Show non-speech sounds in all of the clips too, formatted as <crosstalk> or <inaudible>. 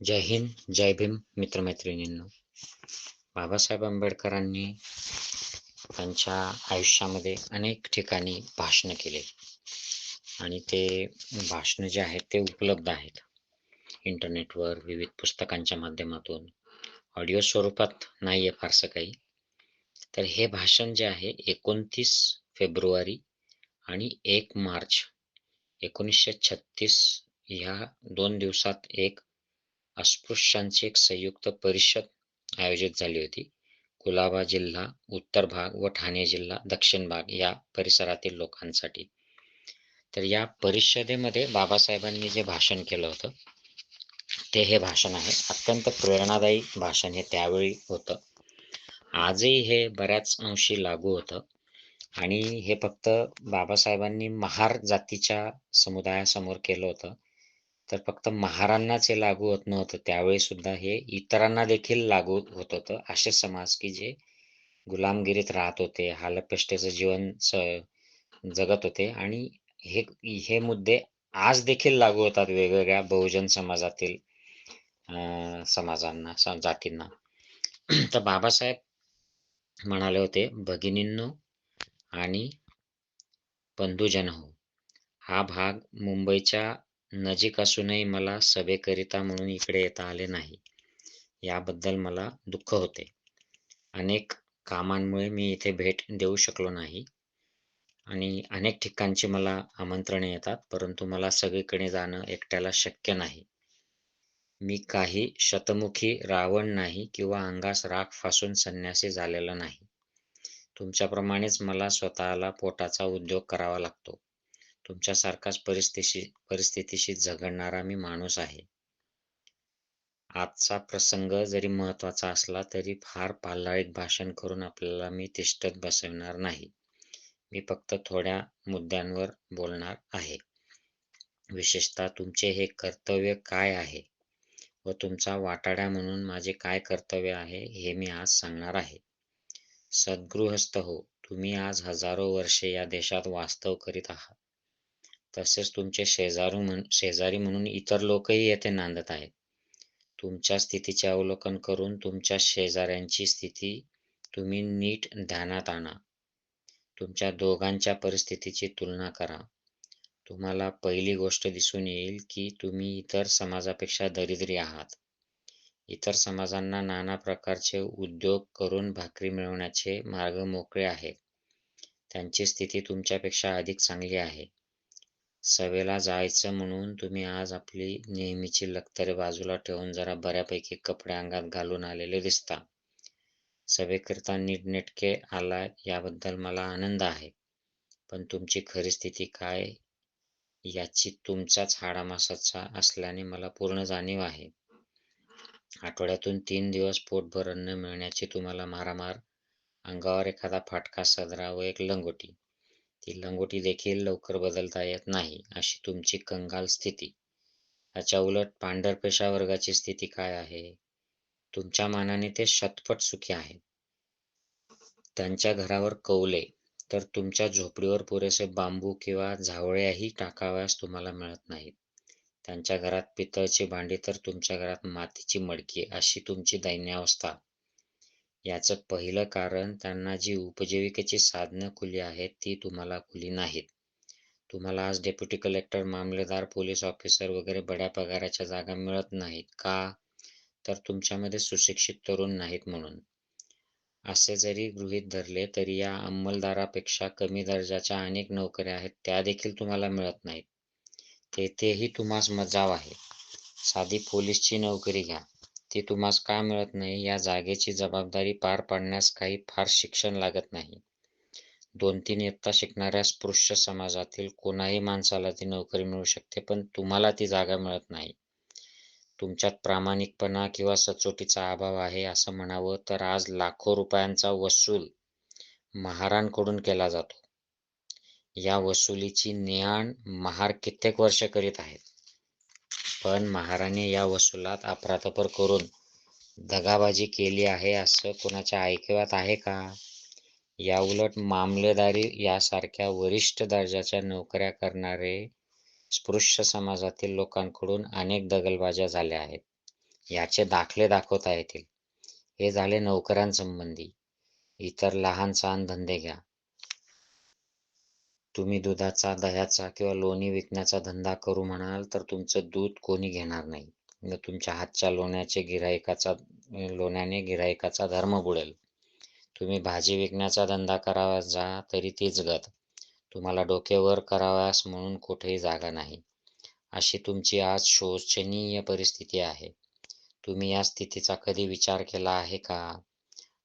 जय हिंद जय भीम मित्रमैत्रिणींनो. बाबासाहेब आंबेडकरांनी त्यांच्या आयुष्यामध्ये अनेक ठिकाणी भाषणं केले. आणि ते भाषणं जे आहेत ते उपलब्ध आहेत. इंटरनेटवर विविध पुस्तकांच्या माध्यमातून ऑडिओ स्वरूपात नाही आहे फारसं काही. तर हे भाषण जे आहे एकोणतीस फेब्रुवारी आणि एक मार्च एकोणीसशे छत्तीस ह्या दोन दिवसात एक अस्पृश्यांची एक संयुक्त परिषद आयोजित झाली होती. कुलाबा जिल्हा उत्तर भाग व ठाणे जिल्हा दक्षिण भाग या परिसरातील लोकांसाठी. तर या परिषदेमध्ये बाबासाहेबांनी जे भाषण केलं होतं ते हे भाषण आहे. अत्यंत प्रेरणादायी भाषण हे त्यावेळी होतं. आजही हे बऱ्याच अंशी लागू होतं आणि हे फक्त बाबासाहेबांनी महार जातीच्या समुदायासमोर केलं होतं. तर फक्त महारांनाच हे लागू होत नव्हतं. त्यावेळी सुद्धा हे इतरांना देखील लागू होत होतं. असे समाज की जे गुलामगिरीत राहत होते हालपेष्टेचं जीवन स जगत होते आणि हे हे मुद्दे आज देखील लागू होतात वेगवेगळ्या बहुजन समाजातील समाजांना जातींना. <clears throat> तर बाबासाहेब म्हणाले होते भगिनींनो आणि बंधुजन हो हा भाग मुंबईच्या नजीक असूनही मला सभेकरिता म्हणून इकडे येता आले नाही. याबद्दल मला दुःख होते. अनेक कामांमुळे मी इथे भेट देऊ शकलो नाही. आणि अनेक ठिकाणची मला आमंत्रणे येतात परंतु मला सगळीकडे जाणं एकट्याला शक्य नाही. मी काही शतमुखी रावण नाही किंवा अंगास राख फासून संन्यासी झालेला नाही. तुमच्याप्रमाणेच मला स्वतःला पोटाचा उद्योग करावा लागतो. तुमच्यासारखाच परिस्थितीशी परिस्थितीशी झगडणारा मी माणूस आहे. आजचा प्रसंग जरी महत्त्वाचा असला तरी फार पाल्लाळीक भाषण करून आपल्याला मी तिष्ठत बसवणार नाही. मी फक्त थोड्या मुद्द्यांवर बोलणार आहे. विशेषतः तुमचे हे कर्तव्य काय आहे? व तुमचा वाटाड्या म्हणून माझे काय कर्तव्य आहे हे मी आज सांगणार आहे. सद्गृहस्थ हो तुम्ही आज हजारो वर्षे या देशात वास्तव करीत आहात. तसेच तुमचे शेजारू म्हण शेजारी म्हणून इतर लोकही येथे नांदत आहेत. तुमच्या स्थितीचे अवलोकन करून तुमच्या शेजाऱ्यांची स्थिती तुम्ही नीट ध्यानात आणा. तुमच्या दोघांच्या परिस्थितीची तुलना करा. तुम्हाला पहिली गोष्ट दिसून येईल की तुम्ही इतर समाजापेक्षा दरिद्री आहात. इतर समाजांना नाना प्रकारचे उद्योग करून भाकरी मिळवण्याचे मार्ग मोकळे आहेत. त्यांची स्थिती तुमच्यापेक्षा अधिक चांगली आहे. सभेला जायचं म्हणून तुम्ही आज आपली नेहमीची लक्तरे बाजूला ठेवून जरा बऱ्यापैकी कपडे अंगात घालून आलेले दिसता. सभेकरिता नीटनेटके आलाय याबद्दल मला आनंद आहे. पण तुमची खरी स्थिती काय? याची तुमचाच हाडामासाचा असल्याने मला पूर्ण जाणीव आहे. आठवड्यातून तीन दिवस पोटभर अन्न मिळण्याची तुम्हाला मारामार अंगावर एखादा फाटका सदरा व एक लंगोटी. ती लंगोटी देखील लवकर बदलता येत नाही अशी तुमची कंगाल स्थिती. याच्या उलट पांढरपेशा वर्गाची स्थिती काय आहे? तुमच्या मानाने ते शतपट सुखी आहेत. त्यांच्या घरावर कौले तर तुमच्या झोपडीवर पुरेसे बांबू किंवा झावळ्याही टाकाव्यास तुम्हाला मिळत नाहीत. त्यांच्या घरात पितळची भांडी तर तुमच्या घरात मातीची मडकी अशी तुमची दैन्यावस्था. याचं पहिलं कारण त्यांना जी उपजीविकेची साधनं खुली आहेत ती तुम्हाला खुली नाहीत. तुम्हाला आज डेप्युटी कलेक्टर मामलेदार पोलीस ऑफिसर वगैरे बड्या पगाराच्या जागा मिळत नाहीत का? तर तुमच्यामध्ये सुशिक्षित तरुण नाहीत म्हणून. असे जरी गृहीत धरले तरी या अंमलदारापेक्षा कमी दर्जाच्या अनेक नोकऱ्या आहेत त्या देखील तुम्हाला मिळत नाहीत. तेथेही तुम्हास मजाव आहे. साधी पोलीसची नोकरी घ्या. ती तुम्हास का मिळत नाही? या जागेची जबाबदारी पार पाडण्यास काही फार शिक्षण लागत नाही. दोन तीन इयत्ता शिकणाऱ्या स्पृश्य समाजातील कोणाही माणसाला ती नोकरी मिळू शकते पण तुम्हाला ती जागा मिळत नाही. तुमच्यात प्रामाणिकपणा किंवा सचोटीचा अभाव आहे असं म्हणावं तर आज लाखो रुपयांचा वसूल महारांकडून केला जातो. या वसुलीची नेआण महार कित्येक वर्ष करीत आहेत. पण महाराणी या वसुलात अफरातफर करून दगाबाजी केली आहे असं कोणाच्या ऐकिवात आहे का? याउलट मामलेदारी यासारख्या वरिष्ठ दर्जाच्या नोकऱ्या करणारे स्पृश्य समाजातील लोकांकडून अनेक दगलबाज्या झाल्या आहेत. याचे दाखले दाखवता येतील. हे झाले नोकऱ्यांसंबंधी इतर लहान सहान धंदे घ्या. तुम्ही दुधाचा दह्याचा किंवा लोणी विकण्याचा धंदा करू म्हणाल तर तुमचं दूध कोणी घेणार नाही. व तुमच्या हातच्या लोण्याचे गिरायकाचा लोण्याने गिरायकाचा धर्म बुडेल. तुम्ही भाजी विकण्याचा धंदा करावा जा तरी तीच गत. तुम्हाला डोकेवर कराव्यास म्हणून कुठेही जागा नाही. अशी तुमची आज शोचनीय परिस्थिती आहे. तुम्ही या स्थितीचा कधी विचार केला आहे का?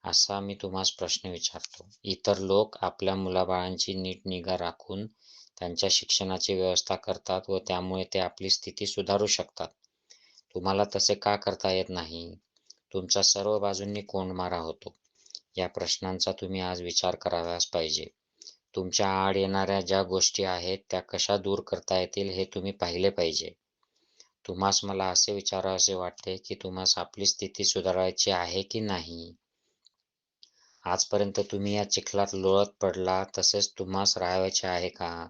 असा मी तुम्हास प्रश्न विचारतो. इतर लोक आपल्या मुलाबाळांची नीट निगा राखून त्यांच्या शिक्षणाची व्यवस्था करतात व त्यामुळे ते आपली स्थिती सुधारू शकतात. तुम्हाला तसे का करता येत नाही? तुमचा सर्व बाजूंनी कोंडमारा होतो. या प्रश्नांचा तुम्ही आज विचार करावाच पाहिजे. तुमच्या आड येणाऱ्या ज्या गोष्टी आहेत त्या कशा दूर करता येतील हे तुम्ही पाहिले पाहिजे. तुम्हास मला असे विचारावे वाटते की तुम्हास आपली स्थिती सुधारायची आहे की नाही? आजपर्यंत तुम्ही या चिखलात लोळत पडला तसेच तुम्हास राहायचे आहे का?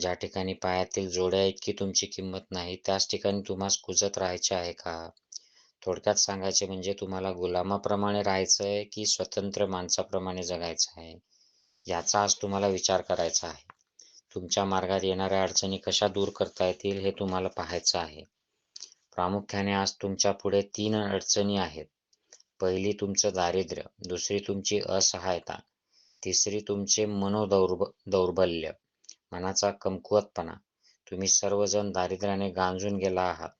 ज्या ठिकाणी पायातील जोड्या इतकी तुमची किंमत नाही त्याच ठिकाणी तुम्हास कुजत राहायचे आहे का? थोडक्यात सांगायचे म्हणजे तुम्हाला गुलामाप्रमाणे राहायचं आहे की स्वतंत्र माणसाप्रमाणे जगायचं आहे? याचा आज तुम्हाला विचार करायचा आहे. तुमच्या मार्गात येणाऱ्या अडचणी कशा दूर करता येतील हे तुम्हाला पाहायचं आहे. प्रामुख्याने आज तुमच्यापुढे तीन अडचणी आहेत. पहिली तुमचं दारिद्र्य दुसरी तुमची असहायता तिसरी तुमचे मनोदौर्ब दौर्बल्य मनाचा कमकुवतपणा. तुम्ही सर्वजण दारिद्र्याने गांजून गेला आहात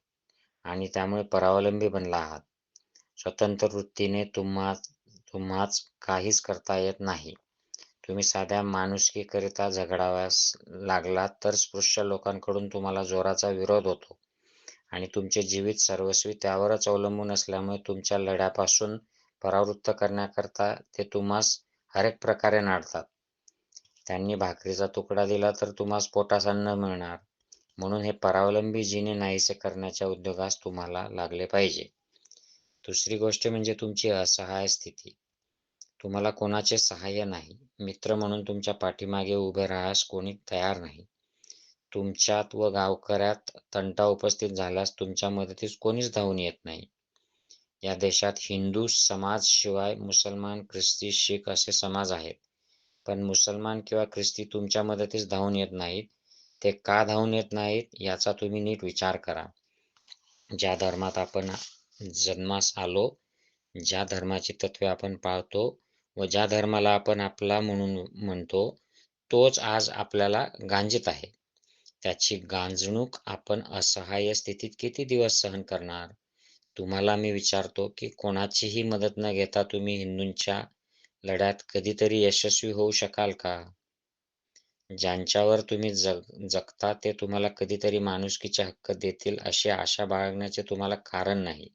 आणि त्यामुळे परावलंबी बनला आहात. स्वतंत्र वृत्तीने तुम्हा तुम्हाच काहीच करता येत नाही. तुम्ही साध्या माणुसकीकरिता झगडाव्यास लागलात तर स्पृश्य लोकांकडून तुम्हाला जोराचा विरोध होतो. आणि तुमचे जीवित सर्वस्वी त्यावरच अवलंबून असल्यामुळे तुमच्या लढ्यापासून परावृत्त करण्याकरता ते तुम्हास हरेक प्रकारे नाडतात. त्यांनी भाकरीचा तुकडा दिला तर तुम्हास पोटास अन्न मिळणार. म्हणून हे परावलंबी जीने नाहीसे करण्याच्या उद्योगास तुम्हाला लागले पाहिजे. दुसरी गोष्ट म्हणजे तुमची असहाय स्थिती. तुम्हाला कोणाचे सहाय्य नाही. मित्र म्हणून तुमच्या पाठीमागे उभे राहास कोणी तयार नाही. तुमच्यात व गावकऱ्यात तंटा उपस्थित झाल्यास तुमच्या मदतीस कोणीच धावून येत नाही. या देशात हिंदू समाज शिवाय मुसलमान ख्रिस्ती शीख असे समाज आहेत. पण मुसलमान किंवा ख्रिस्ती तुमच्या मदतीस धावून येत नाहीत. ते का धावून येत नाहीत याचा तुम्ही नीट विचार करा. ज्या धर्मात आपण जन्मास आलो ज्या धर्माची तत्वे आपण पाळतो व ज्या धर्माला आपण आपला म्हणून म्हणतो तोच आज आपल्याला गांजित आहे. त्याची गांजणूक आपण असहाय्य स्थितीत किती दिवस सहन करणार? तुम्हाला मी विचारतो की कोणाचीही मदत न घेता तुम्ही हिंदूंच्या लढ्यात कधीतरी यशस्वी होऊ शकाल का? ज्यांच्यावर तुम्ही जग जगता ते तुम्हाला कधीतरी माणुसकीचे हक्क देतील अशी आशा बाळगण्याचे तुम्हाला कारण नाही.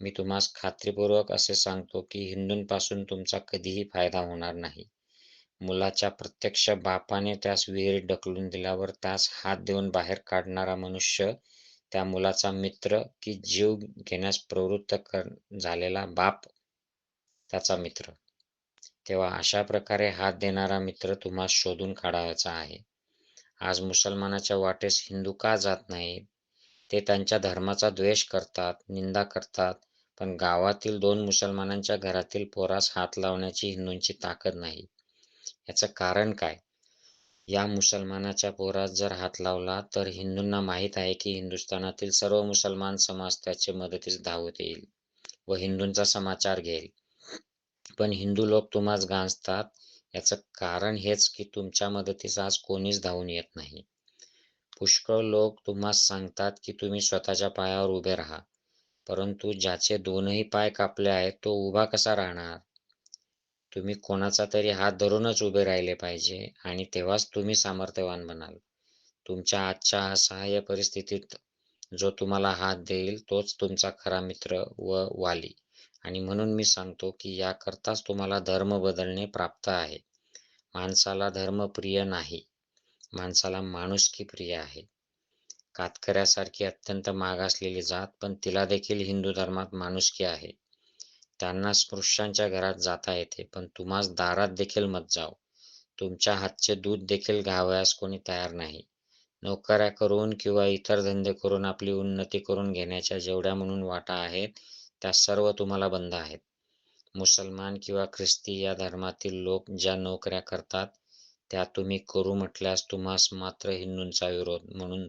मी तुम्हास खात्रीपूर्वक असे सांगतो की हिंदूंपासून तुमचा कधीही फायदा होणार नाही. मुलाच्या प्रत्यक्ष बापाने त्यास विहिरीत ढकलून दिल्यावर त्यास हात देऊन बाहेर काढणारा मनुष्य त्या मुलाचा मित्र की जीव घेण्यास प्रवृत्त कर झालेला बाप त्याचा मित्र. तेव्हा अशा प्रकारे हात देणारा मित्र तुम्हाला शोधून काढायचा आहे. आज मुसलमानाच्या वाटेस हिंदू का जात नाही ते त्यांच्या धर्माचा द्वेष करतात निंदा करतात पण गावातील दोन मुसलमानांच्या घरातील पोरास हात लावण्याची हिंदूंची ताकद नाही. याचं कारण काय? या मुसलमानाच्या पोरात जर हात लावला तर हिंदूंना माहीत आहे की हिंदुस्थानातील सर्व मुसलमान समाज त्याचे मदतीस धावत येईल व हिंदूंचा समाचार घेईल. पण हिंदू लोक तुम्हास गांजतात याचं कारण हेच की तुमच्या मदतीस आज कोणीच धावून येत नाही. पुष्कळ लोक तुम्हाला सांगतात की तुम्ही स्वतःच्या पायावर उभे राहा परंतु ज्याचे दोनही पाय कापले आहेत तो उभा कसा राहणार? तुम्ही कोणाचा तरी हात धरूनच उभे राहिले पाहिजे आणि तेव्हाच तुम्ही सामर्थ्यवान बनाल. तुमच्या आजच्या असहाय्य परिस्थितीत जो तुम्हाला हात देईल तोच तुमचा खरा मित्र व वाली. आणि म्हणून मी सांगतो की याकरताच तुम्हाला धर्म बदलणे प्राप्त आहे. माणसाला धर्म प्रिय नाही. माणसाला माणुसकी प्रिय आहे. कातकऱ्यासारखी अत्यंत मागासलेली जात पण तिला देखील हिंदू धर्मात माणुसकी आहे. त्यांना स्पृश्यांच्या घरात जाता येते पण तुम्हास दारात देखील मत जाव तुमच्या हातचे दूध देखील घावयास कोणी तयार नाही. नोकऱ्या करून किंवा इतर धंदे करून आपली उन्नती करून घेण्याच्या जेवढ्या म्हणून वाटा आहेत त्या सर्व तुम्हाला बंद आहेत. मुसलमान किंवा ख्रिस्ती या धर्मातील लोक ज्या नोकऱ्या करतात त्या तुम्ही करू म्हटल्यास तुम्हास मात्र हिंदूंचा विरोध. म्हणून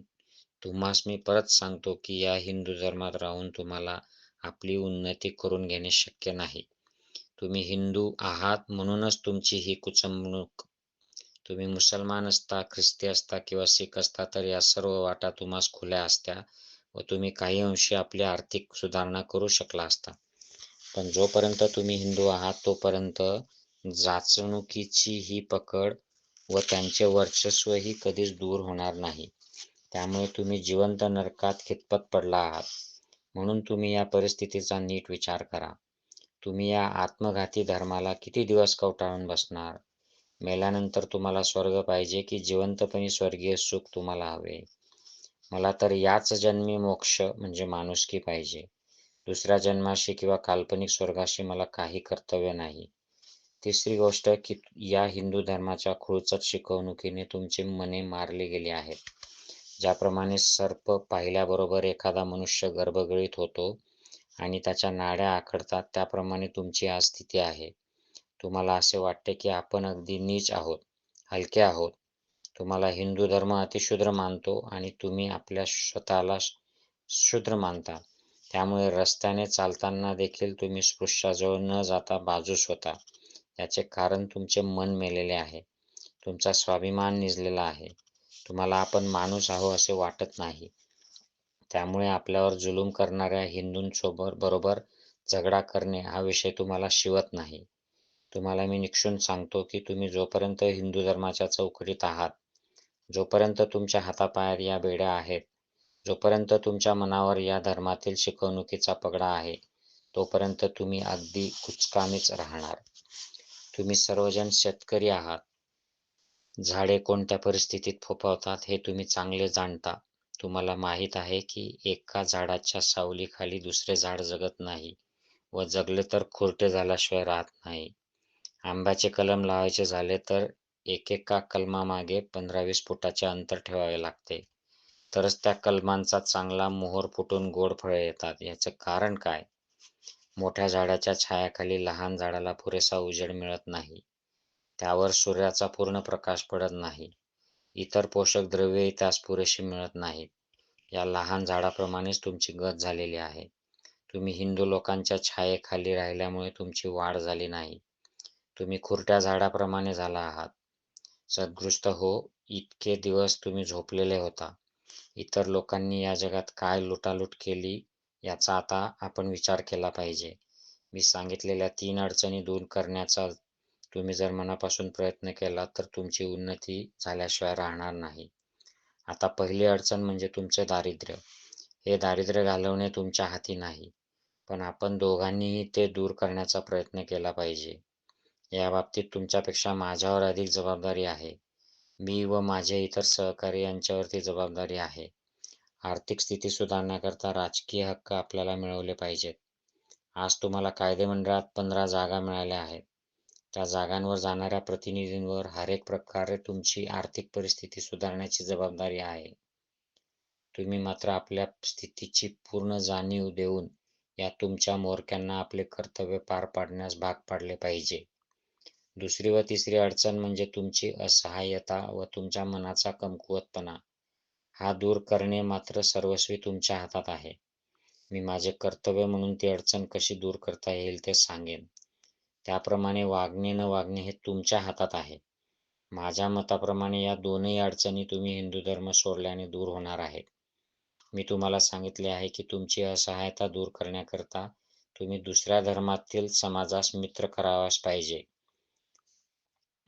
तुम्हास मी परत सांगतो की या हिंदू धर्मात राहून तुम्हाला आपली उन्नती करून घेणे शक्य नाही. तुम्ही हिंदू आहात म्हणूनच तुमची ही कुचमणूक तुम्ही मुसलमान असता ख्रिस्ती असता किंवा शीख असता तर या सर्व वाटा तुम्हास खुल्या असत्या व तुम्ही काही अंशी आपली आर्थिक सुधारणा करू शकला असता. पण जोपर्यंत तुम्ही हिंदू आहात तोपर्यंत जाचणुकीची ही पकड व त्यांचे वर्चस्वही कधीच दूर होणार नाही. त्यामुळे तुम्ही जिवंत नरकात खितपत पडला आहात. म्हणून तुम्ही या परिस्थितीचा नीट विचार करा. तुम्ही या आत्मघाती धर्माला किती दिवस कवटाळून बसणार? मेल्यानंतर तुम्हाला स्वर्ग पाहिजे की जिवंतपणी स्वर्गीय सुख तुम्हाला हवे. मला तर याच जन्मी मोक्ष म्हणजे माणुसकी पाहिजे. दुसऱ्या जन्माशी किंवा काल्पनिक स्वर्गाशी मला काही कर्तव्य नाही. तिसरी गोष्ट की या हिंदू धर्माच्या खुळचट शिकवणुकीने तुमचे मने मारले गेले आहेत. ज्याप्रमाणे सर्प पाहिल्याबरोबर एखादा मनुष्य गर्भगळीत होतो आणि त्याच्या नाड्या आखडतात त्याप्रमाणे तुमची आज स्थिती आहे. तुम्हाला असे वाटते की आपण अगदी नीच आहोत हलके आहोत. तुम्हाला हिंदू धर्म अतिशूद्र मानतो आणि तुम्ही आपल्या स्वतःला शूद्र मानता. त्यामुळे रस्त्याने चालताना देखील तुम्ही स्पृश्याजवळ न जाता बाजूस होता याचे कारण तुमचे मन मेलेले आहे. तुमचा स्वाभिमान निजलेला आहे. तुम्हाला आपण माणूस आहो असे वाटत नाही. त्यामुळे आपल्यावर जुलूम करणाऱ्या हिंदूंसोबत बरोबर झगडा करणे हा विषय तुम्हाला शिवत नाही. तुम्हाला मी निक्षून सांगतो की तुम्ही जोपर्यंत हिंदू धर्माच्या चौकटीत आहात जोपर्यंत तुमच्या हातापायात या बेड्या आहेत जोपर्यंत तुमच्या मनावर या धर्मातील शिकवणुकीचा पगडा आहे तोपर्यंत तुम्ही अगदी कुचकामीच राहणार. तुम्ही सर्वजण शेतकरी आहात. झाडे कोणत्या परिस्थितीत फोफावतात हे तुम्ही चांगले जाणता. तुम्हाला माहीत आहे की एका झाडाच्या सावलीखाली दुसरे झाड जगत नाही व जगले तर खुरटे झाल्याशिवाय राहत नाही. आंब्याचे कलम लावायचे झाले तर एकेका कलमामागे पंधरा वीस फुटाचे अंतर ठेवावे लागते. तरच त्या कलमांचा चांगला मोहर फुटून गोड फळे येतात. याचं कारण काय? मोठ्या झाडाच्या छायाखाली लहान झाडाला पुरेसा उजेड मिळत नाही. त्यावर सूर्याचा पूर्ण प्रकाश पडत नाही. इतर पोषक द्रव्येही त्यास पुरेशी मिळत नाहीत. या लहान झाडाप्रमाणेच तुमची गत झालेली आहे. तुम्ही हिंदू लोकांच्या छायेखाली राहिल्यामुळे तुमची वाढ झाली नाही. तुम्ही खुरट्या झाडाप्रमाणे झाला आहात. सदृष्ट हो इतके दिवस तुम्ही झोपलेले होता. इतर लोकांनी या जगात काय लुटालूट केली याचा आता आपण विचार केला पाहिजे. मी सांगितलेल्या तीन अडचणी दूर करण्याचा तुम्ही जर मनापासून प्रयत्न केला तर तुमची उन्नती झाल्याशिवाय राहणार नाही. आता पहिली अडचण म्हणजे तुमचे दारिद्र्य. हे दारिद्र्य घालवणे तुमच्या हाती नाही. पण आपण दोघांनीही ते दूर करण्याचा प्रयत्न केला पाहिजे. या बाबतीत तुमच्यापेक्षा माझ्यावर अधिक जबाबदारी आहे. मी व माझे इतर सहकारी यांच्यावरती जबाबदारी आहे. आर्थिक स्थिती सुधारण्याकरता राजकीय हक्क आपल्याला मिळवले पाहिजेत. आज तुम्हाला कायदेमंडळात पंधरा जागा मिळाल्या आहेत. त्या जागांवर जाणाऱ्या प्रतिनिधींवर हरेक प्रकारे तुमची आर्थिक परिस्थिती सुधारण्याची जबाबदारी आहे. तुम्ही मात्र आपल्या स्थितीची पूर्ण जाणीव देऊन या तुमच्या मोरक्यांना आपले कर्तव्य पार पाडण्यास भाग पाडले पाहिजे. दुसरी व तिसरी अडचण म्हणजे तुमची असहाय्यता व तुमच्या मनाचा कमकुवतपणा. हा दूर करणे मात्र सर्वस्वी तुमच्या हातात आहे. मी माझे कर्तव्य म्हणून ती अडचण कशी दूर करता येईल ते सांगेन. त्याप्रमाणे वागणे न वागणे हे तुमच्या हातात आहे. माझ्या मताप्रमाणे या दोनही अडचणी तुम्ही हिंदू धर्म सोडल्याने दूर होणार आहेत. मी तुम्हाला सांगितले आहे की तुमची असहायता दूर करण्याकरता तुम्ही दुसऱ्या धर्मातील समाजास मित्र करावास पाहिजे.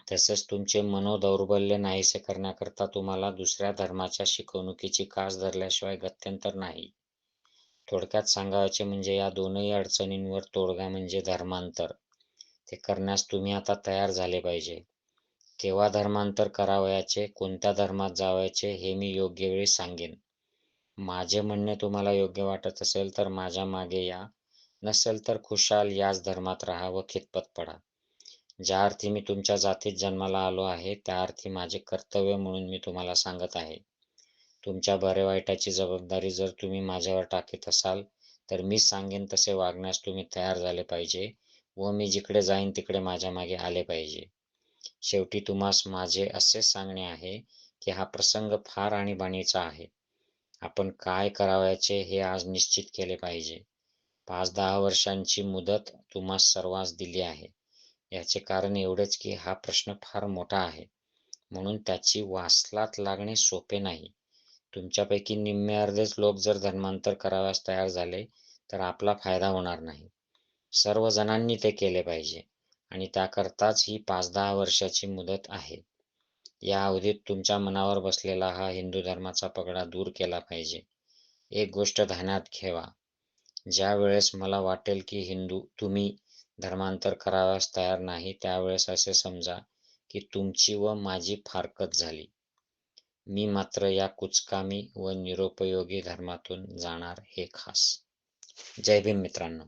तसेच तुमचे मनोदौर्बल्य नाहीसे करण्याकरता तुम्हाला दुसऱ्या धर्माच्या शिकवणुकीची कास धरल्याशिवाय गत्यंतर नाही. थोडक्यात सांगायचे म्हणजे या दोनही अडचणींवर तोडगा म्हणजे धर्मांतर. ते करण्यास तुम्ही आता तयार झाले पाहिजे. केव्हा धर्मांतर करावयाचे कोणत्या धर्मात जावयाचे हे मी योग्य वेळी सांगेन. माझे म्हणणे तुम्हाला योग्य वाटत असेल तर माझ्या मागे या. नसेल तर खुशाल याच धर्मात राहा व खितपत पडा. ज्या अर्थी मी तुमच्या जातीत जन्माला आलो आहे त्या अर्थी माझे कर्तव्य म्हणून मी तुम्हाला सांगत आहे. तुमच्या बरे-वाईटाची जबाबदारी जर तुम्ही माझ्यावर टाकीत असाल, तर मी सांगेन तसे वागण्यास तुम्ही तयार झाले पाहिजे. व मी जिकडे जाईन तिकडे माझ्या मागे आले पाहिजे. शेवटी तुम्हास माझे असे सांगणे आहे की हा प्रसंग फार आणीबाणीचा आहे. आपण काय करावयाचे हे आज निश्चित केले पाहिजे. पाच-दहा वर्षांची मुदत तुम्हास सर्वांस दिली आहे. याचे कारण एवढेच की हा प्रश्न फार मोठा आहे, म्हणून त्याची वासलात लागणे सोपे नाही. तुमच्यापैकी निम्मे-अर्धेच लोक जर धर्मांतर करावयास तयार झाले, तर आपला फायदा होणार नाही. सर्व जणांनी ते केले पाहिजे आणि त्याकरताच ही पाच-दहा वर्षाची मुदत आहे. या अवधीत तुमच्या मनावर बसलेला हा हिंदू धर्माचा पगडा दूर केला पाहिजे. एक गोष्ट ध्यानात ठेवा, ज्या वेळेस मला वाटेल की हिंदू तुम्ही धर्मांतर करावयास तयार नाही त्यावेळेस असे समजा की तुमची व माझी फारकत झाली. मी मात्र या कुचकामी व निरुपयोगी धर्मातून जाणार हे खास. जय भीम मित्रांनो